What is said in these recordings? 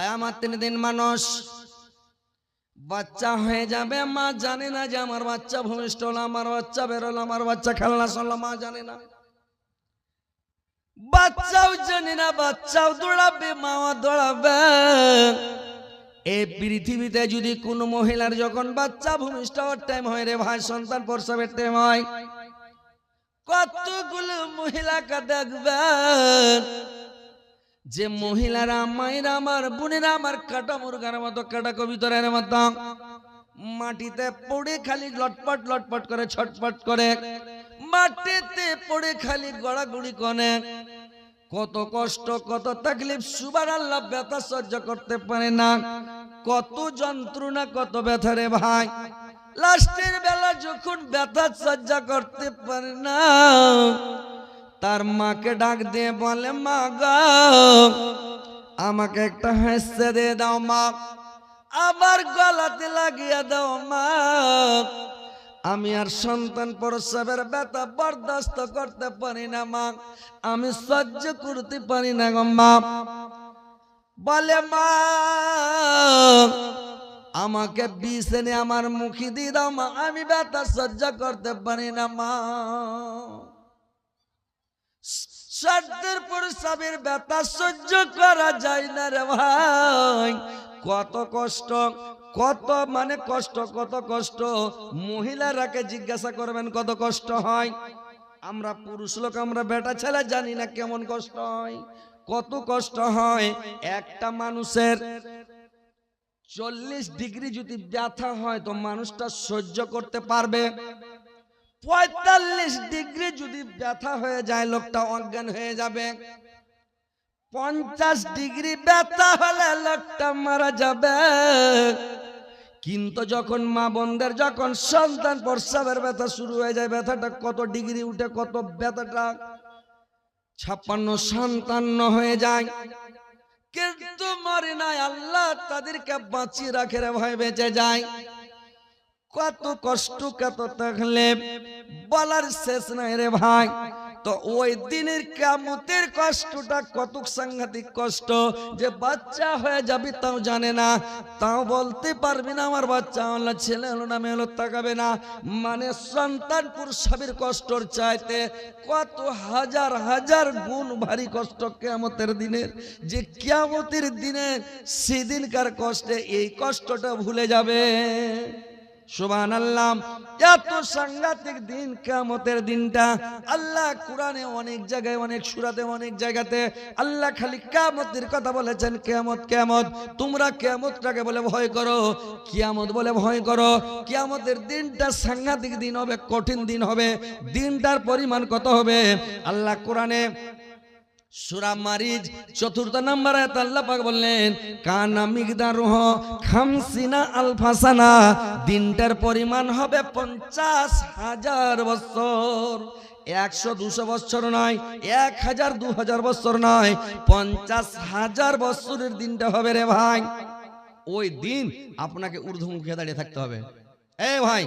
কায়ামাত তিন দিন মানুষ বাচ্চা হয়ে যাবে। মা জানে না যে আমার বাচ্চা ভূমিষ্ঠ হলো, আমার বাচ্চা বেরোলো আমার বাচ্চা খেলনা শুনলো, মা জানে না। বাচ্চাও জানে না, বাচ্চাও দৌড়াবে, মাও দৌড়াবে। এই পৃথিবীতে যদি কোনো মহিলার যখন বাচ্চা ভূমিষ্ঠ হওয়ার টাইম হয় রে ভাই, সন্তান প্রসবের টাইম হয়, কতগুলো মহিলাকে দেখবেন? যে মহিলারা, মায়েরা, আমার বোনেরা, আমার কাটা মুরগার মতো, কাটা কবিতরের মতো, মাটিতে পড়ে খালি লটপট লটপট করে, ছটপট করে, মাটিতে পড়ে খালি গড়াগড়ি করে। কত কষ্ট, কত তাকলিফ সুবার আল্লাহ, ব্যথা সহ্য করতে পারে না। কত যন্ত্রণা, কত ব্যথা রে ভাই। লাস্টের বেলা যখন ব্যথা সহ্য করতে পারে না তার মাকে ডাক দিয়ে বলে, মা গো, আমাকে একটা হেসে দিয়ে দাও, মা। আবার গলাতে লাগিয়ে দাও, মা। আমি আর সন্তান প্রসবের ব্যথা বরদাস্ত করতে পারি না, মা। আমি সহ্য করতে পারি না গো, মা। বলে, মা, আমাকে বিষ এনে আমার মুখি দিয়ে দাও, মা। আমি ব্যথা সহ্য করতে পারি না, মা। সাধ্যের প্রসাবের ব্যথা সহ্য করা যায় না রে ভাই। কত কষ্ট, কত মানে কষ্ট, কত কষ্ট। মহিলারাকে জিজ্ঞাসা করবেন কত কষ্ট হয়। আমরা পুরুষ লোক, আমরা বেটা ছেলে জানি না কেমন কষ্ট হয়, কত কষ্ট হয়। একটা মানুষের চল্লিশ ডিগ্রি যদি ব্যথা হয়, তো মানুষটা সহ্য করতে পারবে। পঁয়তাল্লিশ ডিগ্রি যদি ব্যথা হয়ে যায়, লোকটা অজ্ঞান হয়ে যাবে। পঞ্চাশ ডিগ্রি ব্যথা হলে লোকটা মারা যাবে। কিন্তু যখন মা বোনদের, যখন সন্তান প্রস্রাবের ব্যথা শুরু হয়ে যায়, ব্যথাটা কত ডিগ্রি উঠে, কত ব্যথাটা ছাপ্পান্ন সন্তান্ন হয়ে যায়। কিন্তু মরে নাই, আল্লাহ তাদেরকে বাঁচিয়ে রাখে রে, ভয় বেঁচে যায়। কত কষ্ট, কত থাকলে বলার শেষ নাই রে ভাই। তো ওই দিনের কামতের কষ্টটা কত সাংঘাতিক কষ্ট, যে বাচ্চা হয়ে যাবি তাও জানে না। তাও বলতে পারবি না, আমার বাচ্চা হলো ছেলে হলো না, মেয়ে হলো, তাকাবে না। মানে সন্তান পুরুষের কষ্টর চাইতে কত হাজার হাজার গুণ ভারী কষ্ট কেমতের দিনের। যে কেমতের দিনে সেদিনকার কষ্টে এই কষ্টটা ভুলে যাবে। সুবান আল্লাহ এত সাংঘাতিক দিন কামতের দিনটা আল্লাহ কোরআনে অনেক জায়গায়, অনেক সুরাতে, অনেক জায়গাতে আল্লাহ খালি কামতের কথা বলেছেন কেমত কেমত তোমরা কেমতটাকে বলে ভয় করো, কিয়ামত বলে ভয় করো। কিয়ামতের দিনটা সাংঘাতিক দিন হবে, কঠিন দিন হবে। দিনটার পরিমাণ কত হবে? আল্লাহ কোরআনে সুরা মারিজ, চতুর্থ নাম্বার আয়াত আল্লাহ পাক বললেন, কানা মিগদারুহ খামসিনা আলফাসানা দিনটার পরিমাণ হবে পঞ্চাশ হাজার বছর। একশো দুশো বছর নয়, এক হাজার দু হাজার বছর নয়, পঞ্চাশ হাজার বছরের দিনটা হবে রে ভাই। ওই দিন আপনাকে ঊর্ধ্বমুখে দাঁড়িয়ে থাকতে হবে। এ ভাই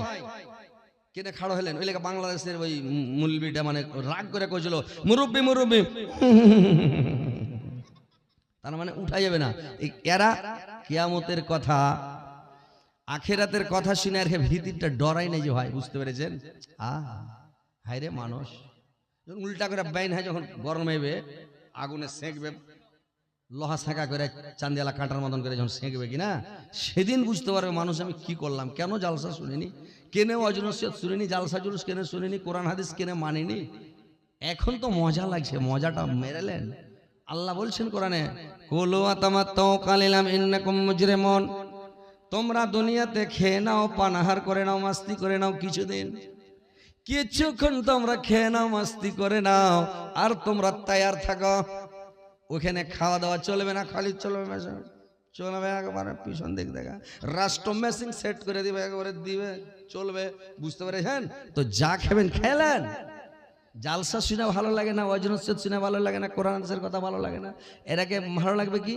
কেনে খাড়ো হলেন। ওই লেখা বাংলাদেশের ওই মুলবিটা মানে রাগ করে কইছিল, মুরব্বি মুরব্বি। তার মানে উঠা যাবে না। এরা কিয়ামতের কথা, আখেরাতের কথা শুনে আর ভীতিটা ডরাই নাই যে ভাই, বুঝতে পেরেছেন? আ হাই রে মানুষ। উল্টা করে বাইন হয়, যখন গরম হইবে, আগুনে সেঁকবে লোহা সেঁকা করে চান্দিয়ালা কাঁটার মতন করে যখন সেঁকবে কিনা, সেদিন বুঝতে পারবে মানুষ আমি কি করলাম। কেন জালসা শুনিনি? কেনে অজনসিয়ত শুনিনি? জালসা জুলুস কেনে শুনিনি? কোরআন হাদিস কেনে মানিনি? এখন তো মজা লাগছে, মজাটা মেরেলেন। আল্লাহ বলছেন কোরআনে, কুলু আতামাত্তাও কালিলাম ইন্নাকুম তোমরা দুনিয়াতে খেয়ে নাও, পানাহার করে নাও, মাস্তি করে নাও কিছুদিন। কিছুক্ষণ তোমরা খেয়ে নাও, মাস্তি করে নাও, আর তোমরা তৈয়ার থাকো। ওখানে খাওয়া দাওয়া চলবে না, খালি চলবে মেশিন চলবে একবারে, পিছন দিক দেখা রাষ্ট্র মেশিন সেট করে দিবে, একবারে দিবে, চলবে, বুঝতে পেরেছেন? তো যা খেবেন, খেলেন। জালসা শুনে ভালো লাগে না অজনসেদ শুনে ভালো লাগে না, কোরআন কথা ভালো লাগে না। এটাকে ভালো লাগবে কি?